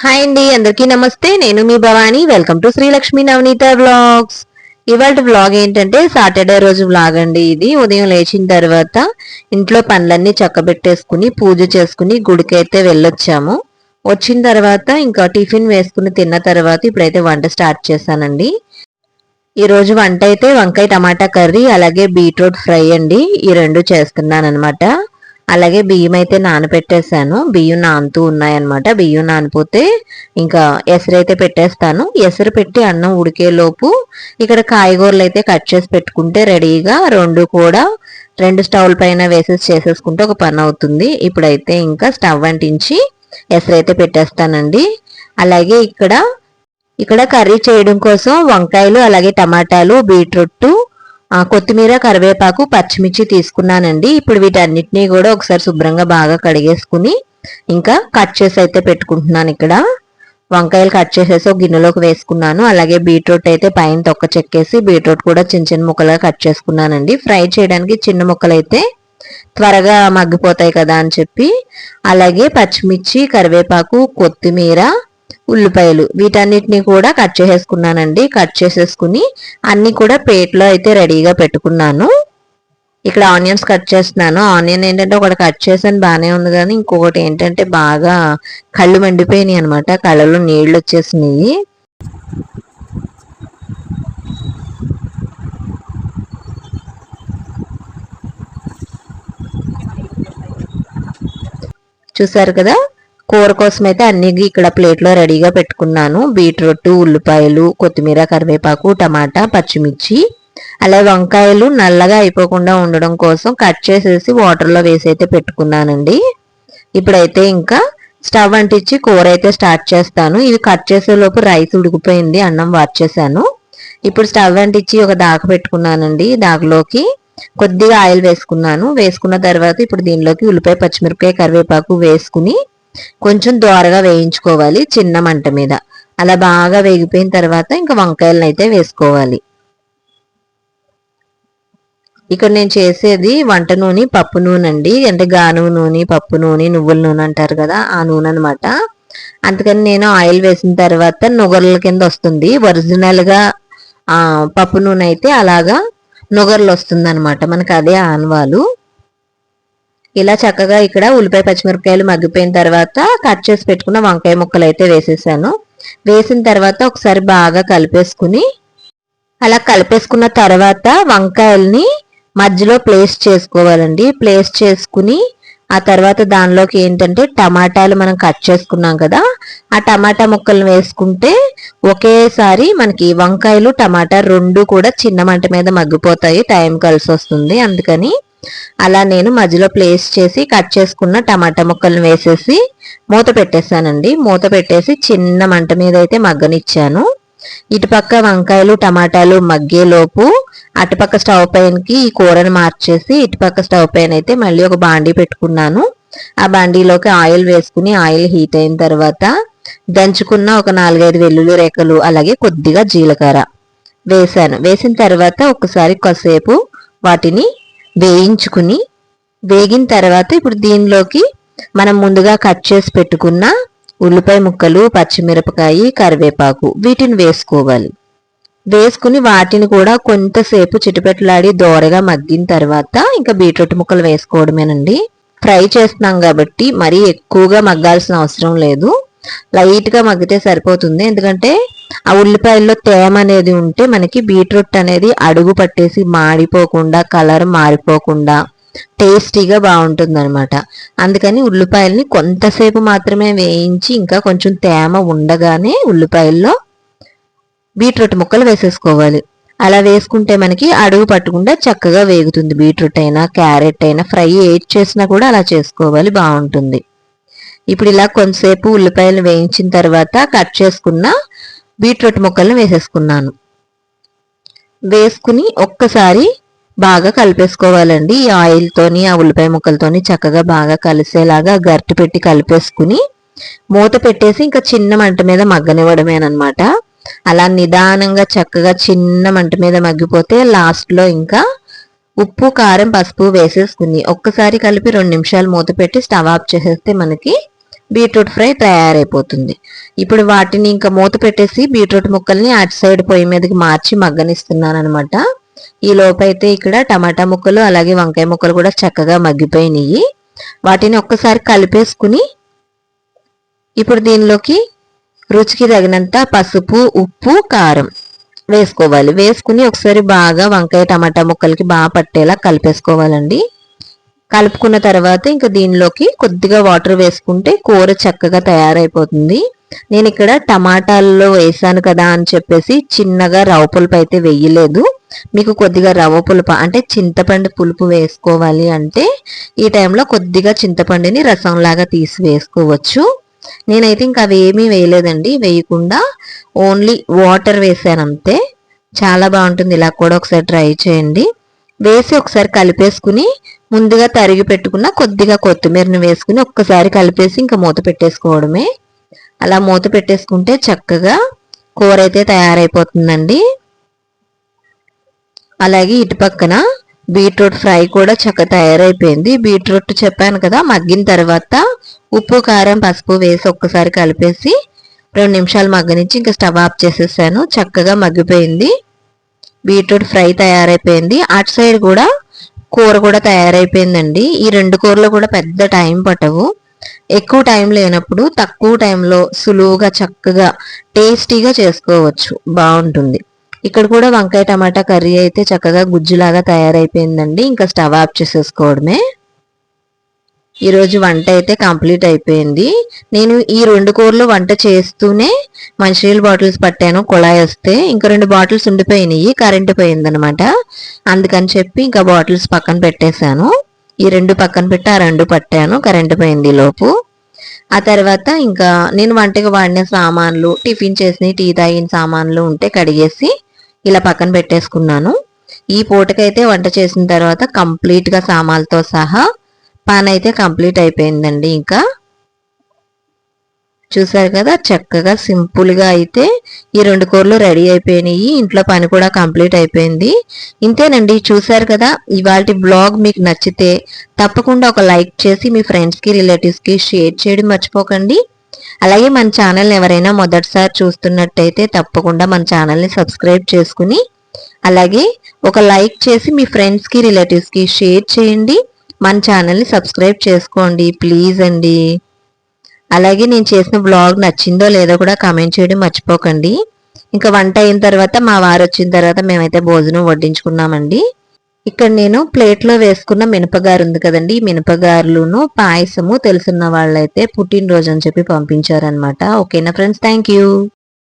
Hi అండి అందరికీ నమస్తే. నేను మీ Bhavani. Welcome to Srilakshmi Navaneetha vlogs ఇవాళ వ్లాగ్ ఏంటంటే సాటర్డే రోజు వ్లాగ్ అండి ఇది. ఉదయం లేచిన తర్వాత ఇంట్లో పనులన్నీ చక్కబెట్టేసుకుని పూజ చేసుకుని గుడికైతే వెళ్ళొచ్చాము. వచ్చిన తర్వాత ఇంకా టిఫిన్ వేసుకుని తిన్న తర్వాత ఇప్పుడైతే వంట స్టార్ట్ చేశానండి. ఈరోజు వంట అయితే వంకాయ టమాటా కర్రీ అలాగే బీట్రూట్ ఫ్రై అండి. ఈ రెండు చేస్తున్నాను అనమాట అలాగే బియ్యం అయితే నానపెట్టేశాను బియ్యం నానుతూ ఉన్నాయన్నమాట. బియ్యం నానిపోతే ఇంకా ఎసరైతే పెట్టేస్తాను. ఎసరు పెట్టి అన్నం ఉడికేలోపు ఇక్కడ కాయగూరలు అయితే కట్ చేసి పెట్టుకుంటే రెడీగా రెండు కూడా రెండు స్టవ్ల పైన వేసేసి చేసేసుకుంటే ఒక పని అవుతుంది. ఇప్పుడైతే ఇంకా స్టవ్ అంటించి ఎసరైతే పెట్టేస్తానండి. అలాగే ఇక్కడ ఇక్కడ కర్రీ చేయడం కోసం వంకాయలు అలాగే టమాటాలు బీట్రూట్ కొత్తిమీర కరివేపాకు పచ్చిమిర్చి తీసుకున్నానండి. ఇప్పుడు వీటన్నిటినీ కూడా ఒకసారి శుభ్రంగా బాగా కడిగేసుకుని ఇంకా కట్ చేసి అయితే పెట్టుకుంటున్నాను ఇక్కడ. వంకాయలు కట్ చేసేసి ఒక గిన్నెలోకి వేసుకున్నాను. అలాగే బీట్రూట్ అయితే పైన తొక్క చెక్కేసి బీట్రూట్ కూడా చిన్న చిన్న ముక్కలుగా కట్ చేసుకున్నానండి. ఫ్రై చేయడానికి చిన్న ముక్కలు అయితే త్వరగా మగ్గిపోతాయి కదా అని చెప్పి. అలాగే పచ్చిమిర్చి కరివేపాకు కొత్తిమీర ఉల్లిపాయలు వీటన్నిటిని కూడా కట్ చేసేసుకున్నానండి. కట్ చేసేసుకుని అన్ని కూడా ప్లేట్లో అయితే రెడీగా పెట్టుకున్నాను. ఇక్కడ ఆనియన్స్ కట్ చేస్తున్నాను. ఆనియన్ ఏంటంటే ఒకటి కట్ చేసాను బాగానే ఉంది కానీ ఇంకొకటి ఏంటంటే బాగా కళ్ళు మండిపోయినాయి అనమాట కళ్ళలో నీళ్ళు వచ్చేసినాయి. చూసారు కదా? కూర కోసం అయితే అన్ని ఇక్కడ ప్లేట్లో రెడీగా పెట్టుకున్నాను. బీట్రూట్ ఉల్లిపాయలు కొత్తిమీర కరివేపాకు టమాటా పచ్చిమిర్చి. అలాగే వంకాయలు నల్లగా అయిపోకుండా ఉండడం కోసం కట్ చేసేసి వాటర్లో వేసి అయితే పెట్టుకున్నానండి. ఇప్పుడైతే ఇంకా స్టవ్ అంటించి కూర అయితే స్టార్ట్ చేస్తాను. ఇది కట్ చేసేలోపు రైస్ ఉడికిపోయింది అన్నం వార్చేసాను ఇప్పుడు స్టవ్ అంటించి ఒక దాక పెట్టుకున్నానండి. దాకలోకి కొద్దిగా ఆయిల్ వేసుకున్నాను. వేసుకున్న తర్వాత ఇప్పుడు దీనిలోకి ఉల్లిపాయ పచ్చిమిరపకాయ కరివేపాకు వేసుకుని కొంచెం దోరగా వేయించుకోవాలి చిన్న మంట మీద. అలా బాగా వేగిపోయిన తర్వాత ఇంకా వంకాయలను అయితే వేసుకోవాలి. ఇక్కడ నేను చేసేది వంట నూనె పప్పు నూనె అండి. అంటే గానుగు నూనె పప్పు నూనె నువ్వుల నూనె అంటారు కదా ఆ నూనె అనమాట అందుకని నేను ఆయిల్ వేసిన తర్వాత నుగర్ల కింద వస్తుంది. ఒరిజినల్గా పప్పు నూనె అయితే అలాగా నుగర్లు వస్తుంది అనమాట మనకు అదే ఆనవాలు. ఇలా చక్కగా ఇక్కడ ఉల్లిపాయ పచ్చిమిరపకాయలు మగ్గిపోయిన తర్వాత కట్ చేసి పెట్టుకున్న వంకాయ ముక్కలు అయితే వేసేసాను. వేసిన తర్వాత ఒకసారి బాగా కలిపేసుకుని అలా కలిపేసుకున్న తర్వాత వంకాయల్ని మధ్యలో ప్లేస్ చేసుకోవాలండి. ప్లేస్ చేసుకుని ఆ తర్వాత దానిలోకి ఏంటంటే టమాటాలు మనం కట్ చేసుకున్నాం కదా ఆ టమాటా ముక్కలను వేసుకుంటే ఒకేసారి మనకి వంకాయలు టమాటా రెండు కూడా చిన్న మంట మీద మగ్గిపోతాయి. టైం కలిసి వస్తుంది. అందుకని అలా నేను మధ్యలో ప్లేస్ చేసి కట్ చేసుకున్న టమాటా ముక్కలను వేసేసి మూత పెట్టేశానండి. మూత పెట్టేసి చిన్న మంట మీద అయితే మగ్గనిచ్చాను. ఇటుపక్క వంకాయలు టమాటాలు మగ్గేలోపు అటుపక్క స్టవ్ పైనకి ఈ కూరను మార్చేసి ఇటుపక్క స్టవ్ పైన అయితే మళ్ళీ ఒక బాండీ పెట్టుకున్నాను. ఆ బాండీలోకి ఆయిల్ వేసుకుని ఆయిల్ హీట్ అయిన తర్వాత దంచుకున్న ఒక నాలుగైదు వెల్లుల్లి రేఖలు అలాగే కొద్దిగా జీలకర్ర వేసాను వేసిన తర్వాత ఒకసారి కాసేపు వాటిని వేయించుకుని వేగిన తర్వాత ఇప్పుడు దీనిలోకి మనం ముందుగా కట్ చేసి పెట్టుకున్న ఉల్లిపాయ ముక్కలు పచ్చిమిరపకాయ కరివేపాకు వీటిని వేసుకోవాలి. వేసుకుని వాటిని కూడా కొంతసేపు చిటిపెట్టలాడి దోరగా మగ్గిన తర్వాత ఇంకా బీట్రూట్ ముక్కలు వేసుకోవడమేనండి. ఫ్రై చేస్తున్నాం కాబట్టి మరీ ఎక్కువగా మగ్గాల్సిన అవసరం లేదు. లైట్గా మగ్గితే సరిపోతుంది. ఎందుకంటే ఆ ఉల్లిపాయల్లో తేమ అనేది ఉంటే మనకి బీట్రూట్ అనేది అడుగు పట్టేసి మాడిపోకుండా కలర్ మారిపోకుండా టేస్టీగా బాగుంటుంది అనమాట అందుకని ఉల్లిపాయల్ని కొంతసేపు మాత్రమే వేయించి ఇంకా కొంచెం తేమ ఉండగానే ఉల్లిపాయల్లో బీట్రూట్ ముక్కలు వేసేసుకోవాలి. అలా వేసుకుంటే మనకి అడుగు పట్టకుండా చక్కగా వేగుతుంది. బీట్రూట్ అయినా క్యారెట్ అయినా ఫ్రై ఏడ్ చేసినా కూడా అలా చేసుకోవాలి. బాగుంటుంది. ఇప్పుడు ఇలా కొంతసేపు ఉల్లిపాయలు వేయించిన తర్వాత కట్ చేసుకున్న బీట్రూట్ ముక్కలను వేసేసుకున్నాను. వేసుకుని ఒక్కసారి బాగా కలిపేసుకోవాలండి. ఈ ఆయిల్తోని ఆ ఉల్లిపాయ ముక్కలతోని చక్కగా బాగా కలిసేలాగా గరిటె పెట్టి కలిపేసుకుని మూత పెట్టేసి ఇంకా చిన్న మంట మీద మగ్గనివ్వడమేనమాట అలా నిదానంగా చక్కగా చిన్న మంట మీద మగ్గిపోతే లాస్ట్లో ఇంకా ఉప్పు కారం పసుపు వేసేసుకుని ఒక్కసారి కలిపి రెండు నిమిషాలు మూత పెట్టి స్టవ్ ఆఫ్ చేసేస్తే మనకి బీట్రూట్ ఫ్రై తయారైపోతుంది. ఇప్పుడు వాటిని ఇంకా మూత పెట్టేసి బీట్రూట్ ముక్కల్ని అటు సైడ్ పొయ్యి మీదకి మార్చి మగ్గనిస్తున్నాను అనమాట ఈ లోపైతే ఇక్కడ టమాటా ముక్కలు అలాగే వంకాయ ముక్కలు కూడా చక్కగా మగ్గిపోయినాయి వాటిని ఒక్కసారి కలిపేసుకుని ఇప్పుడు దీనిలోకి రుచికి తగినంత పసుపు ఉప్పు కారం వేసుకోవాలి. వేసుకుని ఒకసారి బాగా వంకాయ టమాటా ముక్కలకి బాగా పట్టేలా కలిపేసుకోవాలండి. కలుపుకున్న తర్వాత ఇంకా దీనిలోకి కొద్దిగా వాటర్ వేసుకుంటే కూర చక్కగా తయారైపోతుంది. నేను ఇక్కడ టమాటాల్లో వేసాను కదా అని చెప్పేసి చిన్నగా రవ్వ పులుపు అయితే వేయలేదు. మీకు కొద్దిగా రవ్వ పులుపు అంటే చింతపండు పులుపు వేసుకోవాలి అంటే ఈ టైంలో కొద్దిగా చింతపండుని రసంలాగా తీసి వేసుకోవచ్చు. నేనైతే ఇంకా అవి ఏమీ వేయలేదండి. వేయకుండా ఓన్లీ వాటర్ వేసాను అంతే. చాలా బాగుంటుంది. ఇలా కూడా ఒకసారి ట్రై చేయండి. వేసి ఒకసారి కలిపేసుకుని ముందుగా తరిగి పెట్టుకున్న కొద్దిగా కొత్తిమీరని వేసుకుని ఒక్కసారి కలిపేసి ఇంకా మూత పెట్టేసుకోవడమే. అలా మూత పెట్టేసుకుంటే చక్కగా కూర అయితే తయారైపోతుందండి. అలాగే ఇటు పక్కన బీట్రూట్ ఫ్రై కూడా చక్క తయారైపోయింది. బీట్రూట్ చెప్పాను కదా మగ్గిన తర్వాత ఉప్పు కారం పసుపు వేసి ఒక్కసారి కలిపేసి రెండు నిమిషాలు మగ్గనిచ్చి ఇంకా స్టవ్ ఆఫ్ చేసేసాను. చక్కగా మగ్గిపోయింది. బీట్రూట్ ఫ్రై తయారైపోయింది. అటు సైడ్ కూడా కూర కూడా తయారైపోయిందండి. ఈ రెండు కూరలు కూడా పెద్ద టైం పట్టవు. ఎక్కువ టైం లేనప్పుడు తక్కువ టైంలో సులువుగా చక్కగా టేస్టీగా చేసుకోవచ్చు. బాగుంటుంది. ఇక్కడ కూడా వంకాయ టమాటా కర్రీ అయితే చక్కగా గుజ్జులాగా తయారైపోయిందండి. ఇంకా స్టవ్ ఆఫ్ చేసేసుకోవడమే. ఈరోజు వంట అయితే కంప్లీట్ అయిపోయింది. నేను ఈ రెండు కూరలు వంట చేస్తూనే మంచినీళ్ళ బాటిల్స్ పట్టాను. కుళాయి వస్తే ఇంకా రెండు బాటిల్స్ ఉండిపోయినాయి. కరెంటు పోయిందనమాట అందుకని చెప్పి ఇంకా బాటిల్స్ పక్కన పెట్టేశాను. ఈ రెండు పక్కన పెట్టి ఆ రెండు పట్టాను. కరెంటు పోయింది లోపు. ఆ తర్వాత ఇంకా నేను వంటకి వాడిన సామాన్లు టిఫిన్ చేసిన టీ తాగిన సామాన్లు ఉంటే కడిగేసి ఇలా పక్కన పెట్టేసుకున్నాను. ఈ పూటకైతే వంట చేసిన తర్వాత కంప్లీట్గా సామాన్లతో సహా పని అయితే కంప్లీట్ అయిపోయిందండి ఇంకా. చూసారు కదా చక్కగా సింపుల్గా అయితే ఈ రెండు కూరలు రెడీ అయిపోయినాయి. ఇంట్లో పని కూడా కంప్లీట్ అయిపోయింది. ఇంతేనండి చూసారు కదా ఇవాళ బ్లాగ్ మీకు నచ్చితే తప్పకుండా ఒక లైక్ చేసి మీ ఫ్రెండ్స్కి రిలేటివ్స్కి షేర్ చేయడం మర్చిపోకండి. అలాగే మన ఛానల్ ఎవరైనా మొదటిసారి చూస్తున్నట్టయితే తప్పకుండా మన ఛానల్ని సబ్స్క్రైబ్ చేసుకుని అలాగే ఒక లైక్ చేసి మీ ఫ్రెండ్స్కి రిలేటివ్స్కి షేర్ చేయండి. మన ఛానల్ని సబ్స్క్రైబ్ చేసుకోండి ప్లీజ్ అండి. అలాగే నేను చేసిన బ్లాగ్ నచ్చిందో లేదో కూడా కామెంట్ చేయడం మర్చిపోకండి. ఇంకా వంట అయిన తర్వాత మా వారు వచ్చిన తర్వాత మేమైతే భోజనం వడ్డించుకున్నామండి. ఇక్కడ నేను ప్లేట్లో వేసుకున్న మినపగారు ఉంది కదండి మినపగారులును పాయసము తెలుసున్న వాళ్ళైతే పుట్టినరోజు అని చెప్పి పంపించారనమాట ఓకేనా ఫ్రెండ్స్? Thank you.